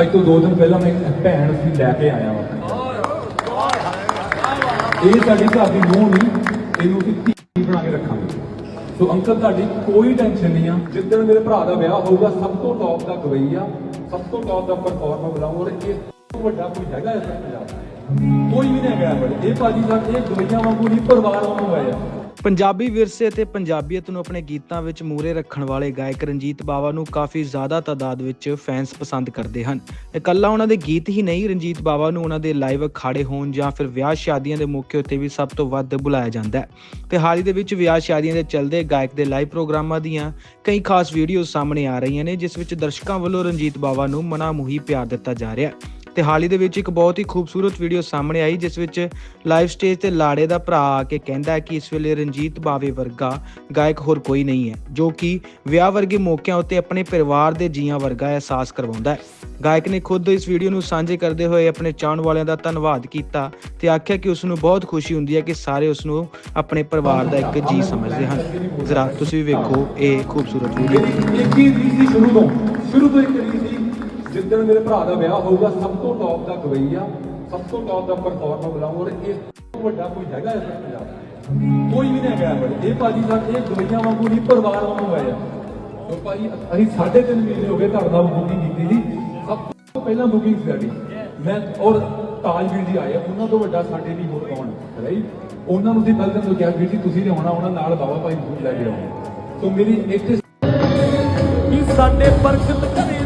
ਅੱਜ ਤੋਂ 2 ਦਿਨ ਪਹਿਲਾਂ ਮੈਂ ਭੈਣ ਸੀ ਲੈ ਕੇ ਆਇਆ ਵਾ। ਇਹ ਸਾਡੀ ਘਰ ਦੀ ਨੂੰਹ ਨਹੀਂ, ਇਹਨੂੰ ਅਸੀਂ ਧੀ ਬਣਾ ਕੇ ਰੱਖਾਂਗੇ। ਸੋ ਅੰਕਲ, ਤੁਹਾਡੀ ਕੋਈ ਟੈਨਸ਼ਨ ਨਹੀਂ ਆ। ਜਿੱਦਣ ਮੇਰੇ ਭਰਾ ਦਾ ਵਿਆਹ ਹੋਊਗਾ, ਸਭ ਤੋਂ ਟੌਪ ਦਾ ਗਵਈ ਆ ਸਭ ਤੋਂ ਟੌਪ ਦਾ ਪਰਫਾਰਮਰ ਬੁਲਾਉਂਗਾ ਔਰ ਇਹ ਤੋਂ ਵੱਡਾ ਕੋਈ ਹੈਗਾ ਇਸ ਪੰਜਾਬ? ਕੋਈ ਵੀ ਨਹੀਂ ਹੈਗਾ ਇਹ ਭਾਜੀ ਸਾਹਿਬ, ਇਹ ਗਵਈਆਂ ਵਾਂਗੂ ਨਹੀਂ, ਪਰਿਵਾਰ ਵਾਂਗੂ ਆਏ ਆ ਪੰਜਾਬੀ ਵਿਰਸੇ ਅਤੇ ਪੰਜਾਬੀਅਤ ਨੂੰ ਆਪਣੇ ਗੀਤਾਂ ਵਿੱਚ ਮੂਰੇ ਰੱਖਣ ਵਾਲੇ ਗਾਇਕ ਰਣਜੀਤ ਬਾਵਾ ਨੂੰ ਕਾਫੀ ਜ਼ਿਆਦਾ ਤਾਦਾਦ ਵਿੱਚ ਫੈਨਸ ਪਸੰਦ ਕਰਦੇ ਹਨ। ਇਕੱਲਾ ਉਹਨਾਂ ਦੇ ਗੀਤ ਹੀ ਨਹੀਂ, ਰਣਜੀਤ ਬਾਵਾ ਨੂੰ ਉਹਨਾਂ ਦੇ ਲਾਈਵ ਅਖਾੜੇ ਹੋਣ ਜਾਂ ਫਿਰ ਵਿਆਹ ਸ਼ਾਦੀਆਂ ਦੇ ਮੌਕੇ ਉੱਤੇ ਵੀ ਸਭ ਤੋਂ ਵੱਧ ਬੁਲਾਇਆ ਜਾਂਦਾ ਹੈ। ਤੇ ਹਾਲ ਹੀ ਦੇ ਵਿੱਚ ਵਿਆਹ ਸ਼ਾਦੀਆਂ ਦੇ ਚੱਲਦੇ ਗਾਇਕ ਦੇ ਲਾਈਵ ਪ੍ਰੋਗਰਾਮਾਂ ਦੀਆਂ ਕਈ ਖਾਸ ਵੀਡੀਓ ਸਾਹਮਣੇ ਆ ਰਹੀਆਂ ਨੇ, ਜਿਸ ਵਿੱਚ ਦਰਸ਼ਕਾਂ ਵੱਲੋਂ ਰਣਜੀਤ ਬਾਵਾ ਨੂੰ ਮਨਾਮੂਹੀ ਪਿਆਰ ਦਿੱਤਾ ਜਾ ਰਿਹਾ ਹੈ। ਤੇ ਹਾਲ ਹੀ ਦੇ ਵਿੱਚ ਇੱਕ ਬਹੁਤ ਹੀ ਖੂਬਸੂਰਤ ਵੀਡੀਓ ਸਾਹਮਣੇ ਆਈ, ਜਿਸ ਵਿੱਚ ਲਾਈਵ ਸਟੇਜ ਤੇ ਲਾੜੇ ਦਾ ਭਰਾ ਆ ਕੇ ਕਹਿੰਦਾ ਹੈ ਕਿ ਇਸ ਵੇਲੇ ਰਣਜੀਤ ਬਾਵੇ ਵਰਗਾ ਗਾਇਕ ਹੋਰ ਕੋਈ ਨਹੀਂ ਹੈ, ਜੋ ਕਿ ਵਿਆਹ ਵਰਗੇ ਮੌਕਿਆਂ ਉੱਤੇ ਆਪਣੇ ਪਰਿਵਾਰ ਦੇ ਜੀਆਂ ਵਰਗਾ ਅਹਿਸਾਸ ਕਰਵਾਉਂਦਾ ਹੈ। ਗਾਇਕ ਨੇ ਖੁਦ ਇਸ ਵੀਡੀਓ ਨੂੰ ਸਾਂਝੇ ਕਰਦੇ ਹੋਏ ਆਪਣੇ ਚਾਹਣ ਵਾਲਿਆਂ ਦਾ ਧੰਨਵਾਦ ਕੀਤਾ ਤੇ ਆਖਿਆ ਕਿ ਉਸ ਨੂੰ ਬਹੁਤ ਖੁਸ਼ੀ ਹੁੰਦੀ ਹੈ ਕਿ ਸਾਰੇ ਉਸ ਨੂੰ ਆਪਣੇ ਪਰਿਵਾਰ ਦਾ ਇੱਕ ਜੀ ਸਮਝਦੇ ਹਨ। ਜ਼ਰਾ ਤੁਸੀਂ ਵੀ ਵੇਖੋ ਇਹ ਖੂਬਸੂਰਤ ਵੀਡੀਓ ਇੱਕ ਹੀ ਰੀਸ ਸੀ ਸ਼ੁਰੂ ਤੋਂ ਸ਼ੁਰੂ ਤੋਂ ਇੱਕ ਰੀਸ ਸੀ। ਜਿੱਦਣ ਮੇਰੇ ਭਰਾ ਦਾ ਵਿਆਹ ਹੋਊਗਾ, ਸਭ ਤੋਂ ਟੌਪ ਦਾ ਗਵਈਆ, ਸਭ ਤੋਂ ਟੌਪ ਦਾ ਪਰਫਾਰਮਰ ਬੁਲਾਉਂਗਾ ਔਰ ਇਹ ਤੋਂ ਵੱਡਾ ਕੋਈ ਹੈਗਾ ਇਸ ਪੰਜਾਬ ਕੋਈ ਵੀ ਨਹੀਂ ਹੈਗਾ ਬੜੇ ਇਹ ਭਾਜੀ ਸਾਹਿਬ, ਇਹ ਗਵਈਆਂ ਵਾਂਗੂ ਨਹੀਂ, ਪਰਿਵਾਰ ਵਾਂਗੂ ਆਏ ਆ। ਭਾਜੀ, ਅਸੀਂ 3.5 ਮਹੀਨੇ ਹੋ ਗਏ ਤੁਹਾਡੇ ਬੁਕਿੰਗ ਕੀਤੀ ਸੀ। ਸਭ ਤੋਂ ਪਹਿਲਾਂ ਬੁਕਿੰਗ ਸਾਡੀ। ਮੈਂ ਔਰ ਤਾਜਵੀਰ ਜੀ ਆਏ ਉਹਨਾਂ ਤੋਂ ਵੱਡਾ ਸਾਡੇ ਲਈ ਹੋਰ ਕੌਣ? ਰਾਈਟ? ਉਹਨਾਂ ਨੂੰ ਸੀ ਪਹਿਲਾਂ ਤੋਂ ਕਿਹਾ, ਵੀਰ ਜੀ, ਤੁਸੀਂ ਲਿਆਉਣਾ, ਉਹਨਾਂ ਨਾਲ ਬਾਬਾ ਭਾਈ ਨੂੰ ਲੈ ਕੇ ਆਉਣਾ ਸੋ ਮੇਰੀ ਇੱਥੇ ਕਿ ਸਾਡੇ ਬਰਕਤ ਕਰੇ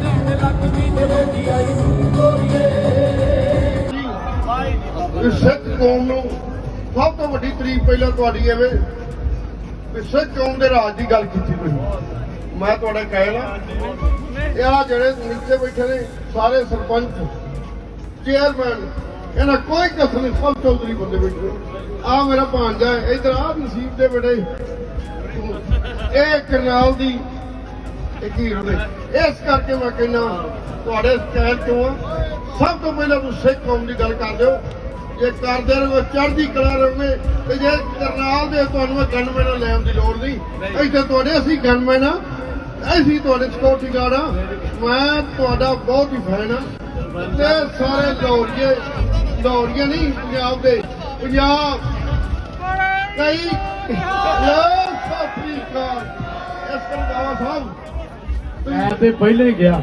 ਸਿੱਖ ਕੌਮ ਨੂੰ ਸਭ ਤੋਂ ਵੱਡੀ ਤਾਰੀਫ ਪਹਿਲਾਂ ਤੁਹਾਡੀ ਐਵੇਂ ਕਿ ਸਿੱਖ ਕੌਮ ਦੇ ਰਾਜ ਦੀ ਗੱਲ ਕੀਤੀ ਤੁਸੀਂ। ਮੈਂ ਤੁਹਾਡਾ ਕਹਿ ਇਹ ਆ ਜਿਹੜੇ ਨੀਚੇ ਬੈਠੇ ਨੇ, ਸਾਰੇ ਸਰਪੰਚ, ਚੇਅਰਮੈਨ, ਇਹਨਾਂ ਕੋਈ ਕਸਰ ਨਹੀਂ, ਸਭ ਚੌਧਰੀ ਬੰਦੇ ਬੈਠੇ ਆ ਮੇਰਾ ਭਾਂਜਾ ਹੈ, ਇਧਰ ਆ ਨਸੀਬ ਦੇ ਬੇਟੇ ਇਹ ਕਰਨਾਲ ਦੀ ਇੱਕ ਹੀਰੋ ਨੇ ਇਸ ਕਰਕੇ ਮੈਂ ਕਹਿੰਦਾ, ਤੁਹਾਡੇ ਸਟੈਂਡ ਤੋਂ ਸਭ ਤੋਂ ਪਹਿਲਾਂ ਤੁਸੀਂ ਸਿੱਖ ਕੌਮ ਦੀ ਗੱਲ ਕਰਦੇ ਹੋ ਜੇ ਕਰਦੇ ਰਹੋ, ਚੜ੍ਹਦੀ ਕਲਾ ਰਹੋਗੇ, ਤੇ ਜੇ ਕਰਨਾਲ ਦੇ ਤੁਹਾਨੂੰ ਗਨਮੈਨ ਲੈਣ ਦੀ ਲੋੜ ਨਹੀਂ, ਇੱਥੇ ਤੁਹਾਡੇ ਅਸੀਂ ਗਨਮੈਨ ਆ। ਅਸੀਂ ਤੁਹਾਡੇ ਸਿਕਿਉਰਟੀ ਗਾਰਡ ਆ। ਮੈਂ ਤੁਹਾਡਾ ਬਹੁਤ ਹੀ ਫੈਨ ਆ। ਤੇ ਸਾਰੇ ਦੌੜੀਏ ਦੌੜੀਏ ਨਹੀਂ, ਪੰਜਾਬ ਦੇ। ਪੰਜਾਬ। ਕਈ। ਲੋਕ ਅਫਰੀਕਾ ਇਸ ਕਰਨਾਲ ਸਾਹਿਬ ਮੈਂ ਤੇ ਪਹਿਲੇ ਗਿਆ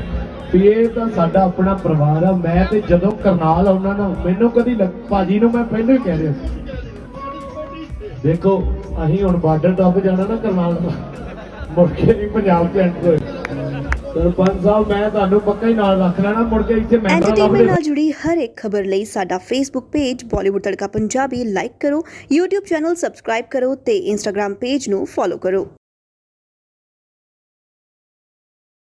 ਵੀ ਇਹ ਤਾਂ ਸਾਡਾ ਆਪਣਾ ਪਰਿਵਾਰ ਆ ਮੈਂ ਤੇ ਜਦੋਂ ਕਰਨਾਲ ਆਉਣਾ ਨਾ ਮੈਨੂੰ ਕਦੀ ਭਾਜੀ ਨੂੰ ਮੈਂ ਪਹਿਲਾਂ ਕਹਿ ਰਿਹਾ ਸੀ। ਦੇਖੋ ਅਸੀਂ ਹੁਣ ਬਾਰਡਰ ਟੱਪ ਜਾਣਾ ਨਾ ਕਰਨਾਲ ਦਾ ਮੁੜ ਕੇ ਨਹੀਂ ਪੰਜਾਬ ਚ ਐਂਟਰ ਹੋਏ। ਸਰਪੰਚ ਸਾਹਿਬ ਮੈਂ ਤੁਹਾਨੂੰ ਪੱਕਾ ਹੀ ਨਾਲ ਰੱਖ ਲੈਣਾ ਮੁੜ ਕੇ ਇੱਥੇ ਮੈਂਬਰਾਂ ਐਂਟਰਟੇਨਮੈਂਟ ਨਾਲ ਜੁੜੀ ਹਰ ਇੱਕ ਖਬਰ ਲਈ ਸਾਡਾ Facebook page Bollywood Tadka Punjabi like ਕਰੋ YouTube ਚੈਨਲ ਸਬਸਕ੍ਰਾਈਬ ਕਰੋ ਤੇ Instagram ਪੇਜ ਨੂੰ ਫੋਲੋ ਕਰੋ।